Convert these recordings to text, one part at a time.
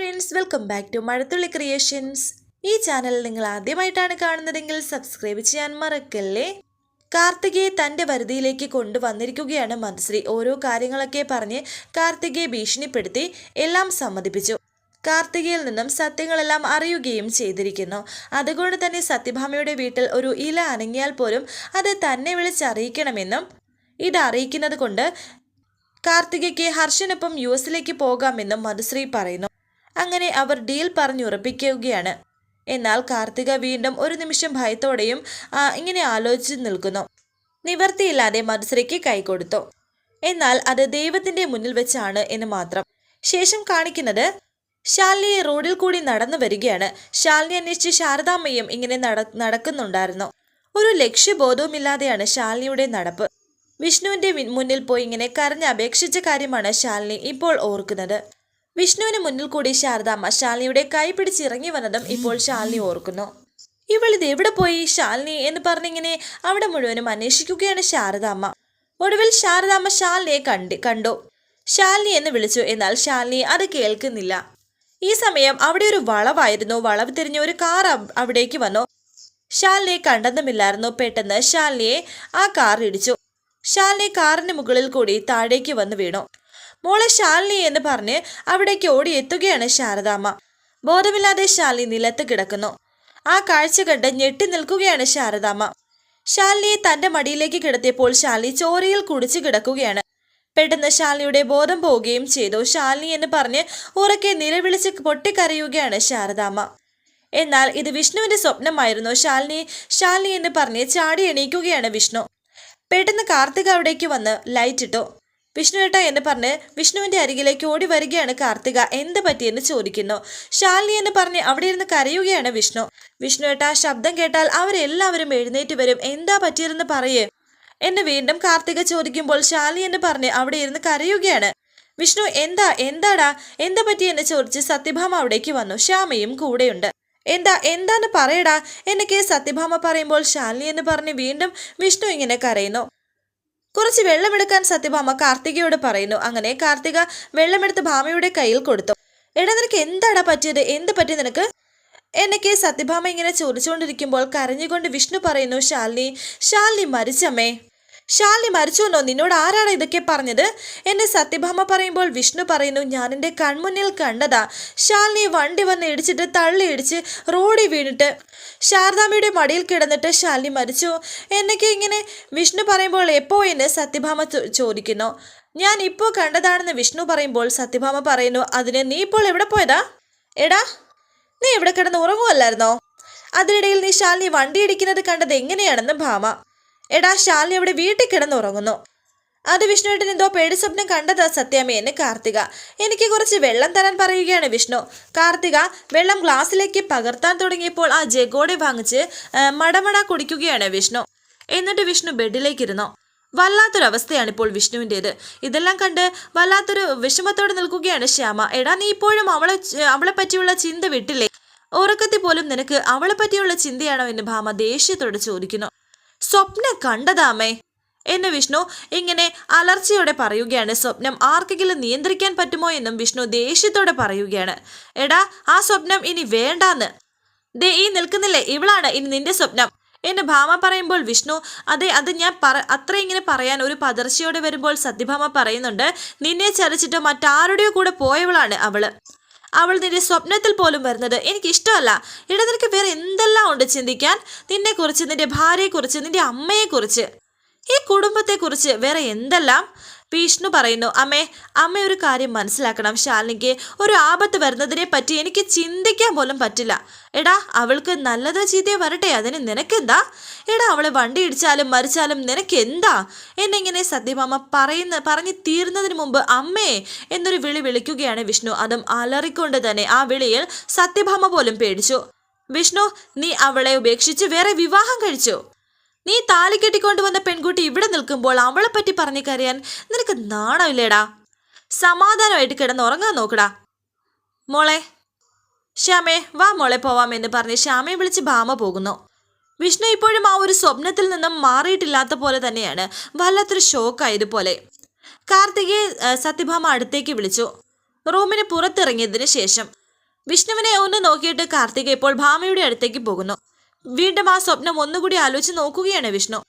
Friends welcome back to Mazhathulli creations ഈ channel നിങ്ങൾ ആദ്യമായിട്ടാണ് കാണുന്നതെങ്കിൽ സബ്സ്ക്രൈബ് ചെയ്യാൻ മറക്കല്ലേ? കാർത്തികയെ തന്റെ വരുതിയിലേക്ക് കൊണ്ടുവന്നിരിക്കുകയാണ് മന്ത്രി. ഓരോ കാര്യങ്ങളൊക്കെ പറഞ്ഞ് കാർത്തികയെ ഭീഷണിപ്പെടുത്തി എല്ലാം സമ്മതിപ്പിച്ചു. കാർത്തികയിൽ നിന്നും സത്യങ്ങളെല്ലാം അറിയുകയും ചെയ്തിരിക്കുന്നു. അതുകൊണ്ട് തന്നെ സത്യഭാമയുടെ വീട്ടിൽ ഒരു ഇല അനങ്ങിയാൽ പോലും അത് തന്നെ വിളിച്ചറിയിക്കണമെന്നും ഇത് കൊണ്ട് കാർത്തികയ്ക്ക് ഹർഷനൊപ്പം യു എസിലേക്ക് പോകാമെന്നും മധുശ്രീ പറയുന്നു. അങ്ങനെ അവർ ഡീൽ പറഞ്ഞുറപ്പിക്കുകയാണ്. എന്നാൽ കാർത്തിക വീണ്ടും ഒരു നിമിഷം ഭയത്തോടെയും ഇങ്ങനെ ആലോചിച്ച് നിൽക്കുന്നു. നിവർത്തിയില്ലാതെ മധുശ്രീക്ക് കൈകൊടുത്തു. എന്നാൽ അത് ദൈവത്തിന്റെ മുന്നിൽ വെച്ചാണ് എന്ന് മാത്രം. ശേഷം കാണിക്കുന്നത് ശാലിനിയെ റോഡിൽ കൂടി നടന്നു വരികയാണ്. ശാലിനി അന്വേഷിച്ച് ശാരദാമ്മയും ഇങ്ങനെ നട നടക്കുന്നുണ്ടായിരുന്നു. ഒരു ലക്ഷ്യബോധവുമില്ലാതെയാണ് ശാലിനിയുടെ നടപ്പ്. വിഷ്ണുവിന്റെ മുന്നിൽ പോയി ഇങ്ങനെ കരഞ്ഞ് അപേക്ഷിച്ച കാര്യമാണ് ശാലിനി ഇപ്പോൾ ഓർക്കുന്നത്. വിഷ്ണുവിന് മുന്നിൽ കൂടി ശാരദാമ്മ ശാലിനിയുടെ കൈ പിടിച്ചിറങ്ങി വന്നതും ഇപ്പോൾ ശാലിനി ഓർക്കുന്നു. ഇവളിത് എവിടെ പോയി? ശാലിനി എന്ന് പറഞ്ഞിങ്ങനെ അവിടെ മുഴുവനും അന്വേഷിക്കുകയാണ് ശാരദാമ്മ ഒടുവിൽ ശാരദാമ്മ ശാലിനിയെ കണ്ടി കണ്ടു. ശാലിനി എന്ന് വിളിച്ചു. എന്നാൽ ശാലിനി അത് കേൾക്കുന്നില്ല. ഈ സമയം അവിടെ ഒരു വളവായിരുന്നു. വളവ് തിരിഞ്ഞ ഒരു കാർ അവ- അവിടേക്ക് വന്നു. ശാലിനിയെ കണ്ടെന്നുമില്ലായിരുന്നു. പെട്ടെന്ന് ശാലിനിയെ ആ കാർ ഇടിച്ചു. ശാലിനി കാറിന് മുകളിൽ കൂടി താഴേക്ക് വന്ന് വീണു. മോളെ ശാലിനി എന്ന് പറഞ്ഞ് അവിടേക്ക് ഓടിയെത്തുകയാണ് ശാരദാമ്മ. ബോധമില്ലാതെ ശാലിനി നിലത്ത് കിടക്കുന്നു. ആ കാഴ്ച കണ്ട് ഞെട്ടി നിൽക്കുകയാണ് ശാരദാമ്മ. ശാലിനിയെ തന്റെ മടിയിലേക്ക് കിടത്തിയപ്പോൾ ശാലിനി ചോരയിൽ കുടിച്ചു കിടക്കുകയാണ്. പെട്ടെന്ന് ശാലിനിയുടെ ബോധം പോവുകയും ചെയ്തു. ശാലിനി എന്ന് പറഞ്ഞ് ഉറക്കെ നിലവിളിച്ച് പൊട്ടിക്കരയുകയാണ് ശാരദാമ്മ. എന്നാൽ ഇത് വിഷ്ണുവിന്റെ സ്വപ്നമായിരുന്നു. ശാലിനി ശാലിനി എന്ന് പറഞ്ഞ് ചാടി എണീക്കുകയാണ് വിഷ്ണു. പെട്ടെന്ന് കാർത്തിക അവിടേക്ക് വന്ന് ലൈറ്റ് ഇട്ടു. വിഷ്ണുവേട്ട എന്ന് പറഞ്ഞ് വിഷ്ണുവിന്റെ അരികിലേക്ക് ഓടി വരികയാണ് കാർത്തിക. എന്ത് പറ്റിയെന്ന് ചോദിക്കുന്നു. ശാലിനി എന്ന് പറഞ്ഞ് അവിടെ ഇരുന്ന് കരയുകയാണ് വിഷ്ണു. വിഷ്ണുവേട്ട ശബ്ദം കേട്ടാൽ അവരെല്ലാവരും എഴുന്നേറ്റ് വരും. എന്താ പറ്റിയതെന്ന് പറയേ എന്ന് വീണ്ടും കാർത്തിക ചോദിക്കുമ്പോൾ ശാലിനി എന്ന് പറഞ്ഞ് അവിടെ ഇരുന്ന് കരയുകയാണ്. വിഷ്ണു എന്താ എന്താടാ എന്താ പറ്റിയെന്ന് ചോദിച്ച് സത്യഭാമ അവിടേക്ക് വന്നു. ശ്യാമയും കൂടെയുണ്ട്. എന്താ എന്താന്ന് പറയടാ എന്നൊക്കെ സത്യഭാമ പറയുമ്പോൾ ശാലിനി എന്ന് പറഞ്ഞ് വീണ്ടും വിഷ്ണു ഇങ്ങനെ കരയുന്നു. കുറച്ച് വെള്ളമെടുക്കാൻ സത്യഭാമ കാർത്തികയോട് പറയുന്നു. അങ്ങനെ കാർത്തിക വെള്ളമെടുത്ത് ഭാമയുടെ കയ്യിൽ കൊടുത്തു. എടാ നിനക്ക് എന്താടാ പറ്റിയത്? എന്ത് പറ്റി നിനക്ക്? എന്നൊക്കെ സത്യഭാമ ഇങ്ങനെ ചോദിച്ചുകൊണ്ടിരിക്കുമ്പോൾ കരഞ്ഞുകൊണ്ട് വിഷ്ണു പറയുന്നു ശാലിനി ശാലിനി മരിച്ചമ്മേ. ശാലിനി മരിച്ചുവെന്നോ? നിന്നോട് ആരാണ് ഇതൊക്കെ പറഞ്ഞത്? എന്നെ സത്യഭാമ പറയുമ്പോൾ വിഷ്ണു പറയുന്നു ഞാൻ എന്റെ കൺമുന്നിൽ കണ്ടതാ. ശാലിനി വണ്ടി വന്ന് ഇടിച്ചിട്ട് തള്ളി ഇടിച്ച് റോഡിൽ വീണിട്ട് ശാരദാമ്മയുടെ മടിയിൽ കിടന്നിട്ട് ശാലിനി മരിച്ചു. എന്നൊക്കെ ഇങ്ങനെ വിഷ്ണു പറയുമ്പോൾ എപ്പോ എന്ന് സത്യഭാമ ചോദിക്കുന്നു? ഞാൻ ഇപ്പോൾ കണ്ടതാണെന്ന് വിഷ്ണു പറയുമ്പോൾ സത്യഭാമ പറയുന്നു അതിന് നീ ഇപ്പോൾ എവിടെ പോയതാ? എടാ നീ എവിടെ കിടന്ന് ഉറങ്ങുമല്ലായിരുന്നോ അതിനിടയിൽ നീ ശാലിനി വണ്ടി ഇടിക്കുന്നത് കണ്ടത് എങ്ങനെയാണെന്ന് ഭാമ. എടാ ശാലിനി അവിടെ വീട്ടിൽ കിടന്നുറങ്ങുന്നു. അത് വിഷ്ണുവേട്ടൻ എന്തോ പേടി സ്വപ്നം കണ്ടതാ സത്യാമ്മ എന്ന് കാർത്തിക. എനിക്ക് കുറച്ച് വെള്ളം തരാൻ പറയുകയാണ് വിഷ്ണു. കാർത്തിക വെള്ളം ഗ്ലാസ്സിലേക്ക് പകർത്താൻ തുടങ്ങിയപ്പോൾ ആ ജഗോടെ വാങ്ങിച്ച് മടമട കുടിക്കുകയാണ് വിഷ്ണു. എന്നിട്ട് വിഷ്ണു ബെഡിലേക്കിരുന്നു. വല്ലാത്തൊരവസ്ഥയാണ് ഇപ്പോൾ വിഷ്ണുവിന്റേത്. ഇതെല്ലാം കണ്ട് വല്ലാത്തൊരു വിഷമത്തോടെ നിൽക്കുകയാണ് ശ്യാമ. എടാ നീ ഇപ്പോഴും അവളെ അവളെ പറ്റിയുള്ള ചിന്ത വിട്ടില്ലേ? ഉറക്കത്തിൽ പോലും നിനക്ക് അവളെ പറ്റിയുള്ള ചിന്തയാണോ എന്ന് ഭാമ ദേഷ്യത്തോടെ ചോദിക്കുന്നു. സ്വപ്നം കണ്ടതാമേ. എന്ന് വിഷ്ണു ഇങ്ങനെ അലർച്ചയോടെ പറയുകയാണ്. സ്വപ്നം ആർക്കെങ്കിലും നിയന്ത്രിക്കാൻ പറ്റുമോ എന്നും വിഷ്ണു ദേഷ്യത്തോടെ പറയുകയാണ്. എടാ ആ സ്വപ്നം ഇനി വേണ്ടാന്ന്. ദേ ഈ നിൽക്കുന്നില്ലേ? ഇവളാണ് ഇനി നിന്റെ സ്വപ്നം. എന്ന് ഭാമ പറയുമ്പോൾ വിഷ്ണു അതെ അത് ഞാൻ പറ അത്ര ഇങ്ങനെ പറയാൻ ഒരു പതർച്ചയോടെ വരുമ്പോൾ സത്യഭാമ പറയുന്നുണ്ട് നിന്നെ ചതിച്ചിട്ട് മറ്റാരുടെയോ കൂടെ പോയവളാണ് അവൾ. അവൾ നിന്റെ സ്വപ്നത്തിൽ പോലും വരുന്നത് എനിക്ക് ഇഷ്ടമല്ല ഇട നിനക്ക് വേറെ എന്തെല്ലാം ഉണ്ട് ചിന്തിക്കാൻ? നിന്നെക്കുറിച്ച് നിന്റെ ഭാര്യയെക്കുറിച്ച് നിന്റെ അമ്മയെക്കുറിച്ച്. ഈ കുടുംബത്തെക്കുറിച്ച് വേറെ എന്തെല്ലാം? വിഷ്ണു പറയുന്നു അമ്മേ അമ്മ ഒരു കാര്യം മനസ്സിലാക്കണം. ശാലിനിക്ക് ഒരു ആപത്ത് വരുന്നതിനെ പറ്റി എനിക്ക് ചിന്തിക്കാൻ പോലും പറ്റില്ല. എടാ അവൾക്ക് നല്ലതോ ചീത്തയോ വരട്ടെ? അതിന് നിനക്കെന്താ? എടാ അവളെ വണ്ടി ഇടിച്ചാലും മരിച്ചാലും നിനക്ക് എന്താ എന്നിങ്ങനെ സത്യഭാമ പറയുന്ന പറഞ്ഞു തീർന്നതിന് മുമ്പ് അമ്മേ എന്നൊരു വിളി വിളിക്കുകയാണ് വിഷ്ണു. അതും അലറിക്കൊണ്ട് തന്നെ ആ വിളിയിൽ സത്യഭാമ പോലും പേടിച്ചു. വിഷ്ണു നീ അവളെ ഉപേക്ഷിച്ച് വേറെ വിവാഹം കഴിച്ചു? നീ താലി കെട്ടിക്കൊണ്ടുവന്ന പെൺകുട്ടി ഇവിടെ നിൽക്കുമ്പോൾ പറ്റി പറഞ്ഞു കരയാൻ നിനക്ക് നാണമില്ലേടാ? സമാധാനമായിട്ട് കിടന്ന് ഉറങ്ങാൻ നോക്കടാ. മോളെ ശ്യാമേ വാ മോളെ പോവാം എന്ന് പറഞ്ഞ് ശ്യാമയെ വിളിച്ച് ഭാമ പോകുന്നു. വിഷ്ണു ഇപ്പോഴും ആ ഒരു സ്വപ്നത്തിൽ നിന്നും മാറിയിട്ടില്ലാത്ത പോലെ തന്നെയാണ്. വല്ലാത്തൊരു ഷോക്കായതുപോലെ. കാർത്തികയെ സത്യഭാമ അടുത്തേക്ക് വിളിച്ചു. റൂമിന് പുറത്തിറങ്ങിയതിന് ശേഷം വിഷ്ണുവിനെ ഒന്ന് നോക്കിയിട്ട് കാർത്തിക ഇപ്പോൾ ഭാമയുടെ അടുത്തേക്ക് പോകുന്നു. വീണ്ടും ആ സ്വപ്നം ഒന്നുകൂടി ആലോചിച്ച് നോക്കുകയാണ് വിഷ്ണു.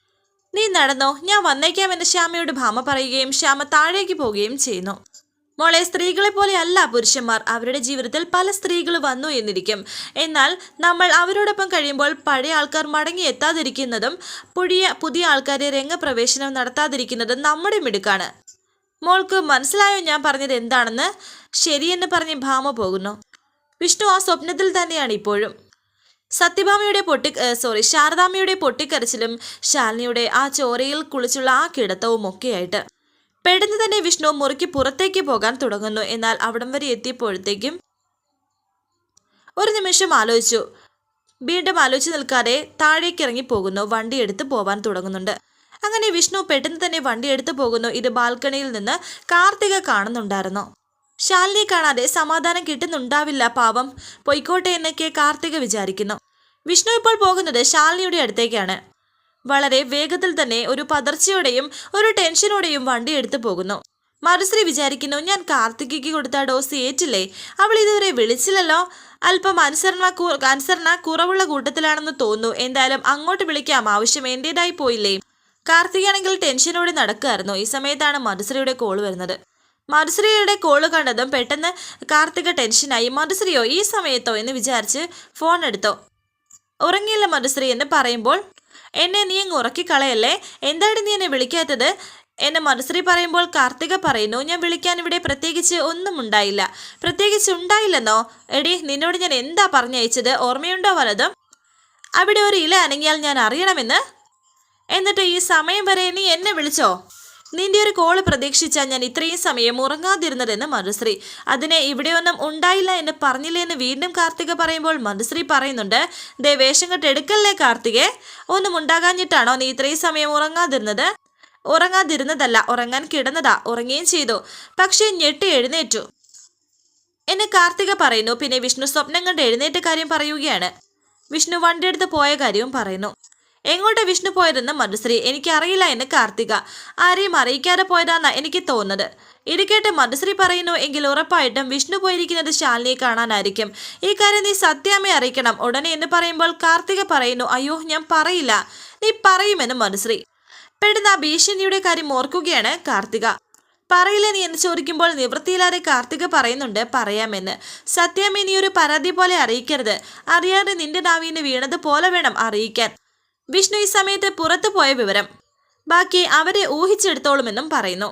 നീ നടന്നോ? ഞാൻ വന്നേക്കാമെന്ന് ശ്യാമയോട് ഭാമ പറയുകയും ശ്യാമ താഴേക്ക് പോവുകയും ചെയ്യുന്നു. മോളെ സ്ത്രീകളെ പോലെ അല്ല പുരുഷന്മാർ. അവരുടെ ജീവിതത്തിൽ പല സ്ത്രീകൾ വന്നു എന്നിരിക്കും. എന്നാൽ നമ്മൾ അവരോടൊപ്പം കഴിയുമ്പോൾ പഴയ ആൾക്കാർ മടങ്ങി എത്താതിരിക്കുന്നതും പുതിയ പുതിയ ആൾക്കാരെ രംഗപ്രവേശനം നടത്താതിരിക്കുന്നതും നമ്മുടെ മിടുക്കാണ്. മോൾക്ക് മനസ്സിലായോ ഞാൻ പറഞ്ഞത് എന്താണെന്ന്? ശരിയെന്ന് പറഞ്ഞ് ഭാമ പോകുന്നു. വിഷ്ണു ആ സ്വപ്നത്തിൽ തന്നെയാണ് ഇപ്പോഴും. സത്യഭാമയുടെ പൊട്ടി സോറി ശാരദാമ്മയുടെ പൊട്ടിക്കരച്ചിലും ശാലിനിയുടെ ആ ചോരയിൽ കുളിച്ചുള്ള ആ കിടത്തവും ഒക്കെയായിട്ട്. പെട്ടെന്ന് തന്നെ വിഷ്ണു മുറുക്കി പുറത്തേക്ക് പോകാൻ തുടങ്ങുന്നു. എന്നാൽ അവിടം വരെ എത്തിയപ്പോഴത്തേക്കും ഒരു നിമിഷം ആലോചിച്ചു. വീണ്ടും ആലോചിച്ച് നിൽക്കാതെ താഴേക്ക് ഇറങ്ങി പോകുന്നു. വണ്ടി എടുത്ത് പോവാൻ തുടങ്ങുന്നുണ്ട്. അങ്ങനെ വിഷ്ണു പെട്ടെന്ന് തന്നെ വണ്ടി എടുത്തു പോകുന്നു. ഇത് ബാൽക്കണിയിൽ നിന്ന് കാർത്തിക കാണുന്നുണ്ടായിരുന്നു. ശാലിനി കാണാതെ സമാധാനം കിട്ടുന്നുണ്ടാവില്ല പാവം. പൊയ്ക്കോട്ടെ എന്നൊക്കെ കാർത്തിക വിചാരിക്കുന്നു. വിഷ്ണു ഇപ്പോൾ പോകുന്നത് ശാലിനിയുടെ അടുത്തേക്കാണ്. വളരെ വേഗത്തിൽ തന്നെ ഒരു പതർച്ചയോടെയും ഒരു ടെൻഷനോടെയും വണ്ടി എടുത്തു പോകുന്നു. മറുശ്രീ വിചാരിക്കുന്നു ഞാൻ കാർത്തികയ്ക്ക് കൊടുത്ത ഡോസ് ഏറ്റില്ലേ? അവൾ ഇതുവരെ വിളിച്ചില്ലല്ലോ? അല്പം അനുസരണ അനുസരണ കുറവുള്ള കൂട്ടത്തിലാണെന്ന് തോന്നുന്നു. എന്തായാലും അങ്ങോട്ട് വിളിക്കാം. ആവശ്യം എന്റേതായി പോയില്ലേ? കാർത്തികയാണെങ്കിൽ ടെൻഷനോടെ നടക്കുകയായിരുന്നു. ഈ സമയത്താണ് മറുശ്രീയുടെ കോൾ വരുന്നത്. മധുശ്രീയുടെ കോൾ കണ്ടതും പെട്ടെന്ന് കാർത്തിക ടെൻഷനായി മധുശ്രീയോ ഈ സമയത്തോ എന്ന് വിചാരിച്ച് ഫോൺ എടുത്തോ. ഉറങ്ങിയില്ല മധുശ്രീ എന്ന് പറയുമ്പോൾ എന്നെ നീ അങ്ങ് ഉറക്കിക്കളയല്ലേ? എന്താണ് നീ എന്നെ വിളിക്കാത്തത്? എന്നെ മധുശ്രീ പറയുമ്പോൾ കാർത്തിക പറയുന്നു ഞാൻ വിളിക്കാൻ ഇവിടെ പ്രത്യേകിച്ച് ഒന്നും ഉണ്ടായില്ല. പ്രത്യേകിച്ച് ഉണ്ടായില്ലെന്നോ? എടി നിന്നോട് ഞാൻ എന്താ പറഞ്ഞയച്ചത്? ഓർമ്മയുണ്ടോ വലതും? അവിടെ ഒരു ഇല അനങ്ങിയാൽ ഞാൻ അറിയണമെന്ന്? എന്നിട്ട് ഈ സമയം വരെ നീ എന്നെ വിളിച്ചോ? നിന്റെ ഒരു കോൾ പ്രതീക്ഷിച്ചാൽ ഞാൻ ഇത്രയും സമയം ഉറങ്ങാതിരുന്നതെന്ന് മനുശ്രീ അതിനെ ഇവിടെയൊന്നും ഉണ്ടായില്ല എന്ന് പറഞ്ഞില്ലേ എന്ന് വീണ്ടും കാർത്തിക പറയുമ്പോൾ മനുശ്രീ പറയുന്നുണ്ട് ദേ വേഷം കെട്ട് എടുക്കല്ലേ കാർത്തികെ? ഒന്നും ഉണ്ടാകാഞ്ഞിട്ടാണോ നീ ഇത്രയും സമയം ഉറങ്ങാതിരുന്നത്? ഉറങ്ങാതിരുന്നതല്ല ഉറങ്ങാൻ കിടന്നതാ ഉറങ്ങുകയും ചെയ്തു. പക്ഷേ ഞെട്ടി എഴുന്നേറ്റു. എന്നെ കാർത്തിക പറയുന്നു. പിന്നെ വിഷ്ണു സ്വപ്നം കണ്ട് എഴുന്നേറ്റ കാര്യം പറയുകയാണ്. വിഷ്ണു വണ്ടിയെടുത്ത് പോയ കാര്യവും പറയുന്നു. എങ്ങോട്ടാ വിഷ്ണു പോയതെന്ന് മധുശ്രീ എനിക്കറിയില്ല എന്ന് കാർത്തിക. ആരെയും അറിയിക്കാതെ പോയതാന്നാ എനിക്ക് തോന്നുന്നത്. ഇത് കേട്ട് മധുശ്രീ പറയുന്നു എങ്കിൽ ഉറപ്പായിട്ടും വിഷ്ണു പോയിരിക്കുന്നത് ശാലിനിയെ കാണാനായിരിക്കും. ഈ കാര്യം നീ സത്യാമ്മയെ അറിയിക്കണം. ഉടനെ എന്ന് പറയുമ്പോൾ കാർത്തിക പറയുന്നു അയ്യോ ഞാൻ പറയില്ല. നീ പറയുമെന്ന് മധുശ്രീ. പെട്ടെന്ന് ആ ഭീഷണിയുടെ കാര്യം ഓർക്കുകയാണ് കാർത്തിക. പറയില്ല നീ എന്ന് ചോദിക്കുമ്പോൾ നിവൃത്തിയില്ലാതെ കാർത്തിക പറയുന്നുണ്ട് പറയാമെന്ന്. സത്യാമ്മ നീ ഒരു പരാതി പോലെ അറിയിക്കരുത്. അറിയാതെ നിന്റെ നാവിന് വീണത് പോലെ വേണം അറിയിക്കാൻ. വിഷ്ണു ഈ സമയത്ത് പുറത്തു പോയ വിവരം. ബാക്കി അവരെ ഊഹിച്ചെടുത്തോളുമെന്നും പറയുന്നു.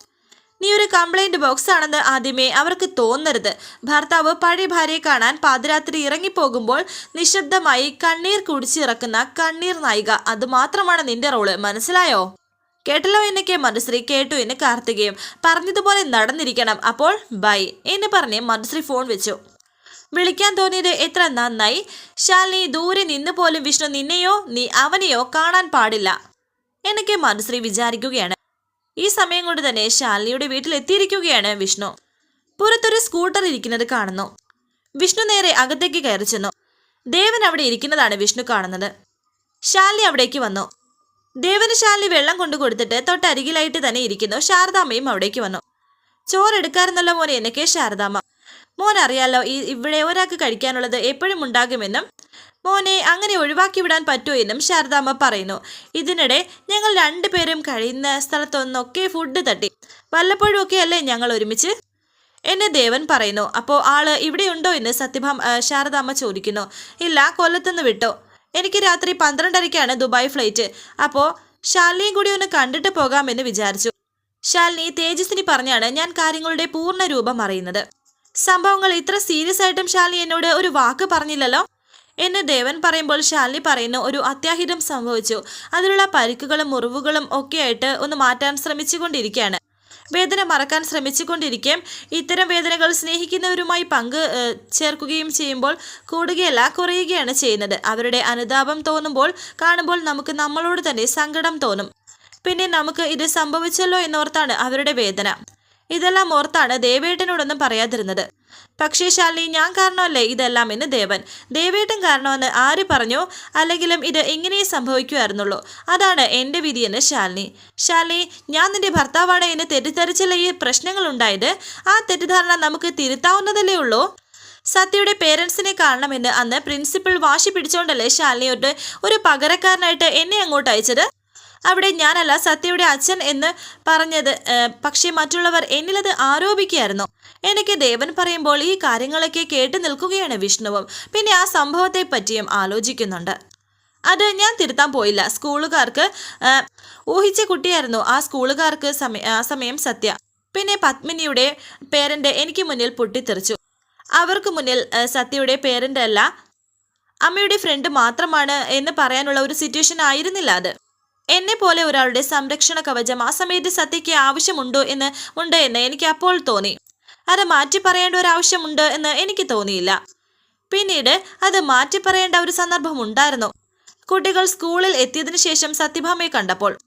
നീ ഒരു കംപ്ലൈന്റ് ബോക്സ് ആണെന്ന് ആദ്യമേ അവർക്ക് തോന്നരുത്. ഭർത്താവ് പഴയ ഭാര്യയെ കാണാൻ പാതിരാത്രി ഇറങ്ങിപ്പോകുമ്പോൾ നിശബ്ദമായി കണ്ണീർ കുടിച്ചിറക്കുന്ന കണ്ണീർ നായിക. അത് മാത്രമാണ് നിന്റെ റോൾ മനസ്സിലായോ? കേട്ടല്ലോ എന്നൊക്കെ മനുശ്രീ കേട്ടു എന്ന് കാർത്തികയും പറഞ്ഞതുപോലെ നടന്നിരിക്കണം. അപ്പോൾ ബൈ എന്ന് പറഞ്ഞ് മനുശ്രീ ഫോൺ വെച്ചു. വിളിക്കാൻ തോന്നിയത് എത്ര നന്നായി? ശാലിനി ദൂരെ നിന്ന് പോലും വിഷ്ണു നിന്നെയോ നീ അവനെയോ കാണാൻ പാടില്ല. എന്നൊക്കെ മധുശ്രീ വിചാരിക്കുകയാണ്. ഈ സമയം കൊണ്ട് തന്നെ ശാലിനിയുടെ വീട്ടിൽ എത്തിയിരിക്കുകയാണ് വിഷ്ണു. പുറത്തൊരു സ്കൂട്ടർ ഇരിക്കുന്നത് കാണുന്നു. വിഷ്ണു നേരെ അകത്തേക്ക് കയറി ചെന്നു. ദേവൻ അവിടെ ഇരിക്കുന്നതാണ് വിഷ്ണു കാണുന്നത്. ശാലി അവിടേക്ക് വന്നു. ദേവന് ശാലിനി വെള്ളം കൊണ്ടു കൊടുത്തിട്ട് തൊട്ടരികിലായിട്ട് തന്നെ ഇരിക്കുന്നു. ശാരദാമ്മയും അവിടേക്ക് വന്നു. ചോറെടുക്കാറുന്നല്ലോ മോനെ എന്നൊക്കെ ശാരദാമ്മ മോൻ അറിയാലോ ഈ ഇവിടെ ഒരാൾക്ക് കഴിക്കാനുള്ളത് എപ്പോഴും ഉണ്ടാകുമെന്നും മോനെ അങ്ങനെ ഒഴിവാക്കി വിടാൻ പറ്റുമോ എന്നും ശാരദാമ്മ പറയുന്നു. ഇതിനിടെ ഞങ്ങൾ രണ്ടുപേരും കഴിയുന്ന സ്ഥലത്തൊന്നൊക്കെ ഫുഡ് തട്ടി. വല്ലപ്പോഴും ഒക്കെ അല്ലേ ഞങ്ങൾ ഒരുമിച്ച്? എന്നെ ദേവൻ പറയുന്നു. അപ്പോൾ ആൾ ഇവിടെയുണ്ടോ എന്ന് സത്യഭാമ ശാരദാമ്മ ചോദിക്കുന്നു. ഇല്ല കൊല്ലത്തുനിന്ന് വിട്ടോ. എനിക്ക് രാത്രി പന്ത്രണ്ടരയ്ക്കാണ് ദുബായ് ഫ്ലൈറ്റ്. അപ്പോൾ ശാലിനിയും കൂടി ഒന്ന് കണ്ടിട്ട് പോകാമെന്ന് വിചാരിച്ചു. ശാലിനി തേജസ്വിനി പറഞ്ഞാണ് ഞാൻ കാര്യങ്ങളുടെ പൂർണ രൂപം അറിയുന്നത്. സംഭവങ്ങൾ ഇത്ര സീരിയസ് ആയിട്ടും ശാലിനി എന്നോട് ഒരു വാക്ക് പറഞ്ഞില്ലല്ലോ? എന്ന് ദേവൻ പറയുമ്പോൾ ശാലിനി പറയുന്ന ഒരു അത്യാഹിതം സംഭവിച്ചു. അതിലുള്ള പരിക്കുകളും മുറിവുകളും ഒക്കെയായിട്ട് ഒന്ന് മാറ്റാൻ ശ്രമിച്ചുകൊണ്ടിരിക്കുകയാണ്. വേദന മറക്കാൻ ശ്രമിച്ചുകൊണ്ടിരിക്കെ ഇത്തരം വേദനകൾ സ്നേഹിക്കുന്നവരുമായി പങ്ക് ചേർക്കുകയും ചെയ്യുമ്പോൾ കൂടുകയല്ല കുറയുകയാണ് ചെയ്യുന്നത്. അവരുടെ അനുതാപം തോന്നുമ്പോൾ കാണുമ്പോൾ നമുക്ക് നമ്മളോട് തന്നെ സങ്കടം തോന്നും. പിന്നെ നമുക്ക് ഇത് സംഭവിച്ചല്ലോ എന്നോർത്താണ് അവരുടെ വേദന. ഇതെല്ലാം ഓർത്താണ് ദേവേട്ടനോടൊന്നും പറയാതിരുന്നത്. പക്ഷേ ശാലിനി ഞാൻ കാരണമല്ലേ ഇതെല്ലാം എന്ന് ദേവൻ. ദേവേട്ടൻ കാരണമെന്ന് ആര് പറഞ്ഞോ? അല്ലെങ്കിലും ഇത് ഇങ്ങനെ സംഭവിക്കുമായിരുന്നുള്ളൂ. അതാണ് എന്റെ വിധിയെന്ന് ശാലിനി. ശാലിനി ഞാൻ നിന്റെ ഭർത്താവാണ് എന്ന് തെറ്റിദ്ധരിച്ചല്ലേ ഈ പ്രശ്നങ്ങൾ ഉണ്ടായത്? ആ തെറ്റിദ്ധാരണ നമുക്ക് തിരുത്താവുന്നതല്ലേ ഉള്ളൂ? സത്യയുടെ പേരൻസിനെ കാണണമെന്ന് അന്ന് പ്രിൻസിപ്പൽ വാശി പിടിച്ചോണ്ടല്ലേ ശാലിനിയോട്ട് ഒരു പകരക്കാരനായിട്ട് എന്നെ അങ്ങോട്ട് അയച്ചത്? അവിടെ ഞാനല്ല സത്യയുടെ അച്ഛൻ എന്ന് പറഞ്ഞത്. പക്ഷേ മറ്റുള്ളവർ എന്നിലത് ആരോപിക്കുകയായിരുന്നു. എനിക്ക് ദേവൻ പറയുമ്പോൾ ഈ കാര്യങ്ങളൊക്കെ കേട്ടു നിൽക്കുകയാണ് വിഷ്ണുവും. പിന്നെ ആ സംഭവത്തെ പറ്റിയും ആലോചിക്കുന്നുണ്ട്. അത് ഞാൻ തിരുത്താൻ പോയില്ല. സ്കൂളുകാർക്ക് ഊഹിച്ച കുട്ടിയായിരുന്നു ആ സ്കൂളുകാർക്ക് സമയ ആ സമയം സത്യ. പിന്നെ പത്മിനിയുടെ പേരന്റ് എനിക്ക് മുന്നിൽ പൊട്ടിത്തെറിച്ചു. അവർക്ക് മുന്നിൽ സത്യയുടെ പേരന്റ് അല്ല. അമ്മയുടെ ഫ്രണ്ട് മാത്രമാണ് എന്ന് പറയാനുള്ള ഒരു സിറ്റുവേഷൻ ആയിരുന്നില്ല അത്. എന്നെ പോലെ ഒരാളുടെ സംരക്ഷണ കവചം ആ സമയത്ത് സത്യയ്ക്ക് ആവശ്യമുണ്ടോ എന്ന് ഉണ്ട് എന്ന് എനിക്ക് അപ്പോൾ തോന്നി. അത് മാറ്റി പറയേണ്ട ഒരു ആവശ്യമുണ്ട് എന്ന് എനിക്ക് തോന്നിയില്ല. പിന്നീട് അത് മാറ്റി പറയേണ്ട ഒരു സന്ദർഭം ഉണ്ടായിരുന്നു. കുട്ടികൾ സ്കൂളിൽ എത്തിയതിനു ശേഷം സത്യഭാമയെ കണ്ടപ്പോൾ.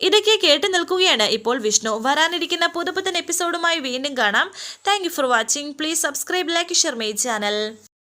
ഇതൊക്കെ കേട്ടു നിൽക്കുകയാണ് ഇപ്പോൾ വിഷ്ണു. വരാനിരിക്കുന്ന പുതുപുത്തൻ എപ്പിസോഡുമായി വീണ്ടും കാണാം. Thank for watching please subscribe like share my channel